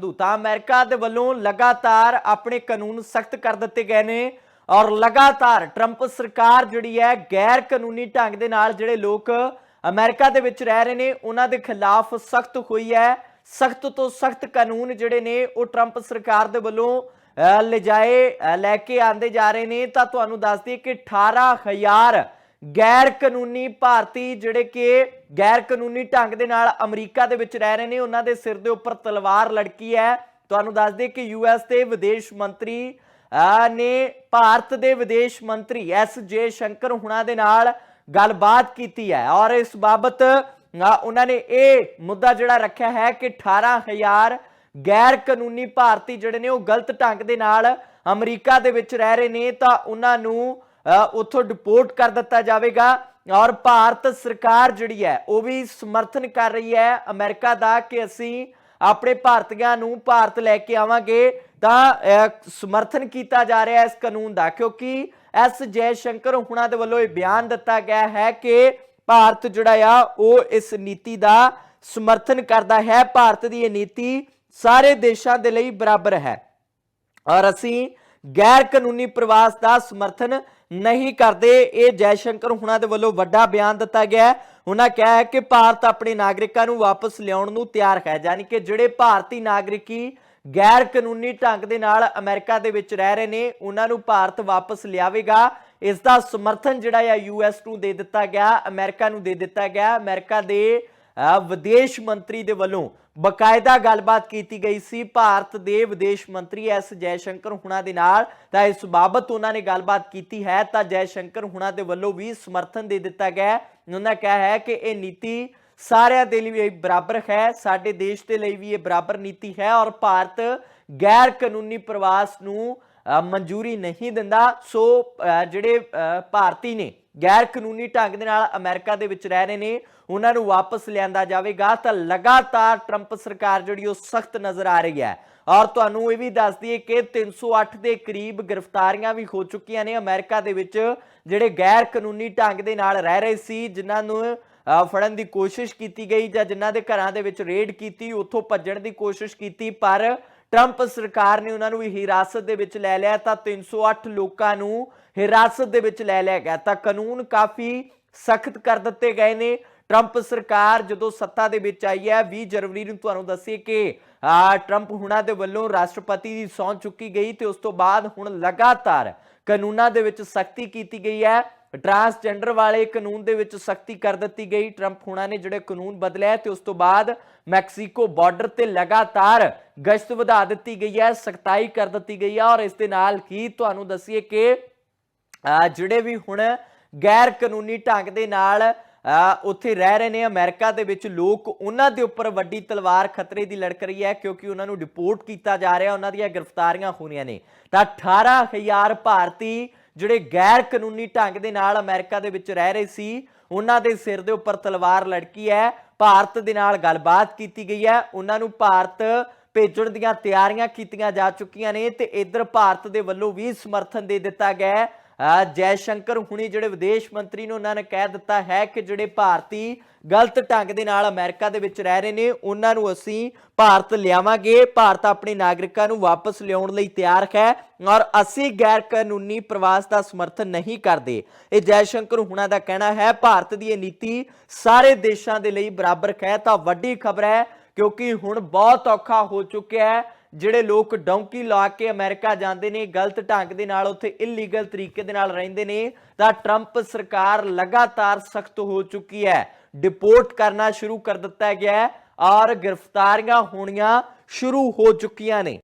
ਦੂਤਾ America ਦੇ ਵੱਲੋਂ ਲਗਾਤਾਰ ਆਪਣੇ ਕਾਨੂੰਨ ਸਖਤ ਕਰ ਦਿੱਤੇ ਗਏ ਨੇ ਔਰ ਲਗਾਤਾਰ ਟਰੰਪ ਸਰਕਾਰ ਜਿਹੜੀ ਹੈ ਗੈਰ ਕਾਨੂੰਨੀ ਢੰਗ ਦੇ ਨਾਲ ਜਿਹੜੇ ਲੋਕ ਅਮਰੀਕਾ ਦੇ ਵਿੱਚ ਰਹਿ ਰਹੇ ਨੇ ਉਹਨਾਂ ਦੇ ਖਿਲਾਫ ਸਖਤ ਹੋਈ ਹੈ। ਸਖਤ ਤੋਂ ਸਖਤ ਕਾਨੂੰਨ ਜਿਹੜੇ ਨੇ ਉਹ ਟਰੰਪ ਸਰਕਾਰ ਦੇ ਵੱਲੋਂ ਅਹ, ਲਿਜਾਏ ਲੈ ਕੇ ਆਂਦੇ ਜਾ ਰਹੇ ਨੇ। ਤਾਂ ਤੁਹਾਨੂੰ ਦੱਸ ਦਈਏ ਕਿ 18000 ਗੈਰ ਕਾਨੂੰਨੀ ਭਾਰਤੀ ਜਿਹੜੇ ਕਿ ਗੈਰ ਕਾਨੂੰਨੀ ਢੰਗ ਦੇ ਨਾਲ ਅਮਰੀਕਾ ਦੇ ਵਿੱਚ ਰਹਿ ਰਹੇ ਨੇ, ਉਹਨਾਂ ਦੇ ਸਿਰ ਦੇ ਉੱਪਰ ਤਲਵਾਰ ਲੜਕੀ ਹੈ। ਤੁਹਾਨੂੰ ਦੱਸ ਦਈਏ ਕਿ ਯੂਐਸ ਦੇ ਵਿਦੇਸ਼ ਮੰਤਰੀ ਨੇ ਭਾਰਤ ਦੇ ਵਿਦੇਸ਼ ਮੰਤਰੀ ਐਸ ਜੇ ਸ਼ੰਕਰ ਹੁਣਾਂ ਦੇ ਨਾਲ ਗੱਲਬਾਤ ਕੀਤੀ ਹੈ। ਔਰ ਇਸ ਬਾਬਤ ਉਹਨਾਂ ਨੇ ਇਹ ਮੁੱਦਾ ਜਿਹੜਾ ਰੱਖਿਆ ਹੈ ਕਿ 18000 ਗੈਰ ਕਾਨੂੰਨੀ ਭਾਰਤੀ ਜਿਹੜੇ ਨੇ, ਉਹ ਗਲਤ ਢੰਗ ਦੇ ਨਾਲ ਅਮਰੀਕਾ ਦੇ ਵਿੱਚ ਰਹਿ ਰਹੇ ਨੇ, ਤਾਂ ਉਹਨਾਂ ਨੂੰ ਉੱਥੋਂ ਡਿਪੋਰਟ ਕਰ ਦਿੱਤਾ ਜਾਵੇਗਾ ਔਰ ਭਾਰਤ ਸਰਕਾਰ ਜਿਹੜੀ ਹੈ, ਉਹ ਵੀ ਸਮਰਥਨ ਕਰ ਰਹੀ ਹੈ ਅਮਰੀਕਾ ਦਾ ਕਿ ਅਸੀਂ ਆਪਣੇ ਭਾਰਤੀਆਂ ਨੂੰ ਭਾਰਤ ਲੈ ਕੇ ਆਵਾਂਗੇ ਤਾਂ ਸਮਰਥਨ ਕੀਤਾ ਜਾ ਰਿਹਾ ਇਸ ਕਾਨੂੰਨ ਦਾ, ਕਿਉਂਕਿ ਐਸ ਜੈ ਸ਼ੰਕਰ ਹੁਣਾਂ ਦੇ ਵੱਲੋਂ ਇਹ ਬਿਆਨ ਦਿੱਤਾ ਗਿਆ ਹੈ ਕਿ ਭਾਰਤ ਜਿਹੜਾ ਆ, ਉਹ ਇਸ ਨੀਤੀ ਦਾ ਸਮਰਥਨ ਕਰਦਾ ਹੈ, ਭਾਰਤ ਦੀ ਇਹ ਨੀਤੀ ਸਾਰੇ ਦੇਸ਼ਾਂ ਦੇ ਲਈ ਬਰਾਬਰ ਹੈ। ਔਰ ਅਸੀਂ ਗੈਰ ਕਾਨੂੰਨੀ ਪ੍ਰਵਾਸ ਦਾ ਸਮਰਥਨ ਨਹੀਂ ਕਰਦੇ। ਇਹ ਜੈ ਹੁਣਾਂ ਦੇ ਵੱਲੋਂ ਵੱਡਾ ਬਿਆਨ ਦਿੱਤਾ ਗਿਆ ਹੈ। ਉਹਨਾਂ ਕਿਹਾ ਹੈ ਕਿ ਭਾਰਤ ਆਪਣੇ ਨਾਗਰਿਕਾਂ ਨੂੰ ਵਾਪਸ ਲਿਆਉਣ ਨੂੰ ਤਿਆਰ ਹੈ, ਯਾਨੀ ਕਿ ਜਿਹੜੇ ਭਾਰਤੀ ਨਾਗਰਿਕੀ ਗੈਰ ਕਾਨੂੰਨੀ ਢੰਗ ਦੇ ਨਾਲ ਅਮਰੀਕਾ ਦੇ ਵਿੱਚ ਰਹਿ ਰਹੇ ਨੇ, ਉਹਨਾਂ ਨੂੰ ਭਾਰਤ ਵਾਪਸ ਲਿਆਵੇਗਾ। ਇਸ ਦਾ ਸਮਰਥਨ ਜਿਹੜਾ ਆ ਯੂਐਸ ਨੂੰ ਦੇ ਦਿੱਤਾ ਗਿਆ, ਅਮਰੀਕਾ ਨੂੰ ਦੇ ਦਿੱਤਾ ਗਿਆ। ਅਮਰੀਕਾ ਦੇ ਵਿਦੇਸ਼ ਮੰਤਰੀ ਦੇ ਵੱਲੋਂ ਬਕਾਇਦਾ ਗੱਲਬਾਤ ਕੀਤੀ ਗਈ ਸੀ। ਭਾਰਤ ਦੇ ਵਿਦੇਸ਼ ਮੰਤਰੀ ਐਸ ਜੈਸ਼ੰਕਰ ਹੁਣਾਂ ਦੇ ਨਾਲ ਤਾਂ ਇਸ ਬਾਬਤ ਉਹਨਾਂ ਨੇ ਗੱਲਬਾਤ ਕੀਤੀ ਹੈ ਤਾਂ ਜੈਸ਼ੰਕਰ ਹੁਣਾਂ ਦੇ ਵੱਲੋਂ ਵੀ ਸਮਰਥਨ ਦੇ ਦਿੱਤਾ ਗਿਆ ਉਹਨਾਂ ਕਿਹਾ ਹੈ ਕਿ ਇਹ ਨੀਤੀ ਸਾਰਿਆਂ ਦੇ ਲਈ ਇਹ ਬਰਾਬਰ ਹੈ, ਸਾਡੇ ਦੇਸ਼ ਦੇ ਲਈ ਵੀ ਇਹ ਬਰਾਬਰ ਨੀਤੀ ਹੈ ਔਰ ਭਾਰਤ ਗੈਰ ਕਾਨੂੰਨੀ ਪ੍ਰਵਾਸ ਨੂੰ ਮਨਜ਼ੂਰੀ ਨਹੀਂ ਦਿੰਦਾ। ਸੋ ਜਿਹੜੇ ਭਾਰਤੀ ਨੇ ਗੈਰ ਕਾਨੂੰਨੀ ਢੰਗ ਦੇ ਨਾਲ ਅਮਰੀਕਾ ਦੇ ਵਿੱਚ ਰਹਿ ਰਹੇ ਨੇ, ਉਹਨਾਂ ਨੂੰ ਵਾਪਸ ਲਿਆਂਦਾ ਜਾਵੇਗਾ। ਤਾਂ ਲਗਾਤਾਰ ਟਰੰਪ ਸਰਕਾਰ ਜਿਹੜੀ ਉਹ ਸਖਤ ਨਜ਼ਰ ਆ ਰਹੀ ਹੈ। ਔਰ ਤੁਹਾਨੂੰ ਇਹ ਵੀ ਦੱਸ ਦਈਏ ਕਿ 308 ਦੇ ਕਰੀਬ ਗ੍ਰਿਫਤਾਰੀਆਂ ਵੀ ਹੋ ਚੁੱਕੀਆਂ ਨੇ ਅਮਰੀਕਾ ਦੇ ਵਿੱਚ, ਜਿਹੜੇ ਗੈਰ ਕਾਨੂੰਨੀ ਢੰਗ ਦੇ ਨਾਲ ਰਹਿ ਰਹੇ ਸੀ, ਜਿਨ੍ਹਾਂ ਨੂੰ ਫੜਨ ਦੀ ਕੋਸ਼ਿਸ਼ ਕੀਤੀ ਗਈ ਜਾਂ ਜਿਨ੍ਹਾਂ ਦੇ ਘਰਾਂ ਦੇ ਵਿੱਚ ਰੇਡ ਕੀਤੀ, ਉੱਥੋਂ ਭੱਜਣ ਦੀ ਕੋਸ਼ਿਸ਼ ਕੀਤੀ, ਪਰ ਟਰੰਪ ਸਰਕਾਰ ਨੇ ਉਹਨਾਂ ਨੂੰ ਹਿਰਾਸਤ ਦੇ ਵਿੱਚ ਲੈ ਲਿਆ ਤਾਂ 308 ਲੋਕਾਂ ਨੂੰ ਹਿਰਾਸਤ ਦੇ ਵਿੱਚ ਲੈ ਲਿਆ ਗਿਆ। ਤਾਂ ਕਾਨੂੰਨ ਕਾਫੀ ਸਖਤ ਕਰ ਦਿੱਤੇ ਗਏ ਨੇ। ਟਰੰਪ ਸਰਕਾਰ ਜਦੋਂ ਸੱਤਾ ਦੇ ਵਿੱਚ ਆਈ ਹੈ 20 ਜਨਵਰੀ ਨੂੰ ਤੁਹਾਨੂੰ ਦੱਸੀਏ ਕਿ ਟਰੰਪ ਹੁਣਾਂ ਦੇ ਵੱਲੋਂ ਰਾਸ਼ਟਰਪਤੀ ਦੀ ਸਹੁੰ ਚੁੱਕੀ ਗਈ ਤੇ ਉਸ ਤੋਂ ਬਾਅਦ ਹੁਣ ਲਗਾਤਾਰ ਕਾਨੂੰਨਾਂ ਦੇ ਵਿੱਚ ਸਖਤੀ ਕੀਤੀ ਗਈ ਹੈ। ਟਰਾਂਸਜੈਂਡਰ ਵਾਲੇ ਕਾਨੂੰਨ ਦੇ ਵਿੱਚ ਸਖਤੀ ਕਰ ਦਿੱਤੀ ਗਈ। ਟਰੰਪ ਹੁਣਾਂ ਨੇ ਜਿਹੜੇ ਕਾਨੂੰਨ ਬਦਲਿਆ ਤੇ ਉਸ ਤੋਂ ਬਾਅਦ ਮੈਕਸੀਕੋ ਬਾਰਡਰ ਤੇ ਲਗਾਤਾਰ ਗਸ਼ਤ ਵਧਾ ਦਿੱਤੀ ਗਈ ਹੈ, ਸਖਤਾਈ ਕਰ ਦਿੱਤੀ ਗਈ ਹੈ ਔਰ ਇਸ ਦੇ ਨਾਲ ਹੀ ਤੁਹਾਨੂੰ ਦੱਸੀਏ ਕਿ ਜਿਹੜੇ ਵੀ ਹੁਣ ਗੈਰ ਕਾਨੂੰਨੀ ਢੰਗ ਦੇ ਨਾਲ ਉੱਥੇ ਰਹਿ ਰਹੇ ਨੇ ਅਮਰੀਕਾ ਦੇ ਵਿੱਚ ਲੋਕ, ਉਹਨਾਂ ਦੇ ਉੱਪਰ ਵੱਡੀ ਤਲਵਾਰ ਖਤਰੇ ਦੀ ਲੜਕ ਰਹੀ ਹੈ ਕਿਉਂਕਿ ਉਹਨਾਂ ਨੂੰ ਡਿਪੋਰਟ ਕੀਤਾ ਜਾ ਰਿਹਾ, ਉਹਨਾਂ ਦੀਆਂ ਗ੍ਰਿਫਤਾਰੀਆਂ ਹੋ ਰਹੀਆਂ ਨੇ। ਤਾਂ 18000 ਭਾਰਤੀ ਜਿਹੜੇ ਗੈਰ ਕਾਨੂੰਨੀ ਢੰਗ ਦੇ ਨਾਲ ਅਮਰੀਕਾ ਦੇ ਵਿੱਚ ਰਹਿ ਰਹੇ ਸੀ, ਉਹਨਾਂ ਦੇ ਸਿਰ ਦੇ ਉੱਪਰ ਤਲਵਾਰ ਲੜਕੀ ਹੈ। ਭਾਰਤ ਦੇ ਨਾਲ ਗੱਲਬਾਤ ਕੀਤੀ ਗਈ ਹੈ। ਉਹਨਾਂ ਨੂੰ ਭਾਰਤ ਭੇਜਣ ਦੀਆਂ ਤਿਆਰੀਆਂ ਕੀਤੀਆਂ ਜਾ ਚੁੱਕੀਆਂ ਨੇ ਤੇ ਇਧਰ ਭਾਰਤ ਦੇ ਵੱਲੋਂ ਵੀ ਸਮਰਥਨ ਦੇ ਦਿੱਤਾ ਗਿਆ ਜੈ ਸ਼ੰਕਰ ਹੁਣੀ ਜਿਹੜੇ ਵਿਦੇਸ਼ ਮੰਤਰੀ ਨੂੰ ਉਹਨਾਂ ਨੇ ਕਹਿ ਦਿੱਤਾ ਹੈ ਕਿ ਜਿਹੜੇ ਭਾਰਤੀ ਗਲਤ ਢੰਗ ਦੇ ਨਾਲ ਅਮਰੀਕਾ ਦੇ ਵਿੱਚ ਰਹਿ ਰਹੇ ਨੇ, ਉਹਨਾਂ ਨੂੰ ਅਸੀਂ ਭਾਰਤ ਲਿਆਵਾਂਗੇ। ਭਾਰਤ ਆਪਣੇ ਨਾਗਰਿਕਾਂ ਨੂੰ ਵਾਪਸ ਲਿਆਉਣ ਲਈ ਤਿਆਰ ਹੈ ਔਰ ਅਸੀਂ ਗੈਰ ਕਾਨੂੰਨੀ ਪ੍ਰਵਾਸ ਦਾ ਸਮਰਥਨ ਨਹੀਂ ਕਰਦੇ। ਇਹ ਜੈ ਸ਼ੰਕਰ ਹੁਣਾਂ ਦਾ ਕਹਿਣਾ ਹੈ, ਭਾਰਤ ਦੀ ਇਹ ਨੀਤੀ ਸਾਰੇ ਦੇਸ਼ਾਂ ਦੇ ਲਈ ਬਰਾਬਰ ਹੈ। ਤਾਂ ਵੱਡੀ ਖਬਰ ਹੈ, ਕਿਉਂਕਿ ਹੁਣ ਬਹੁਤ ਔਖਾ ਹੋ ਚੁੱਕਿਆ ਹੈ ਜਿਹੜੇ ਲੋਕ ਡੌਂਕੀ ਲਾ ਕੇ ਅਮਰੀਕਾ ਜਾਂਦੇ ਨੇ, ਗਲਤ ਢੰਗ ਦੇ ਨਾਲ ਉੱਥੇ ਇਲੀਗਲ ਤਰੀਕੇ ਦੇ ਨਾਲ ਰਹਿੰਦੇ ਨੇ, ਤਾਂ ਟਰੰਪ ਸਰਕਾਰ ਲਗਾਤਾਰ ਸਖਤ ਹੋ ਚੁੱਕੀ ਹੈ। ਡਿਪੋਰਟ ਕਰਨਾ ਸ਼ੁਰੂ ਕਰ ਦਿੱਤਾ ਗਿਆ ਹੈ। ਔਰ ਗ੍ਰਿਫਤਾਰੀਆਂ ਹੋਣੀਆਂ ਸ਼ੁਰੂ ਹੋ ਚੁੱਕੀਆਂ ਨੇ।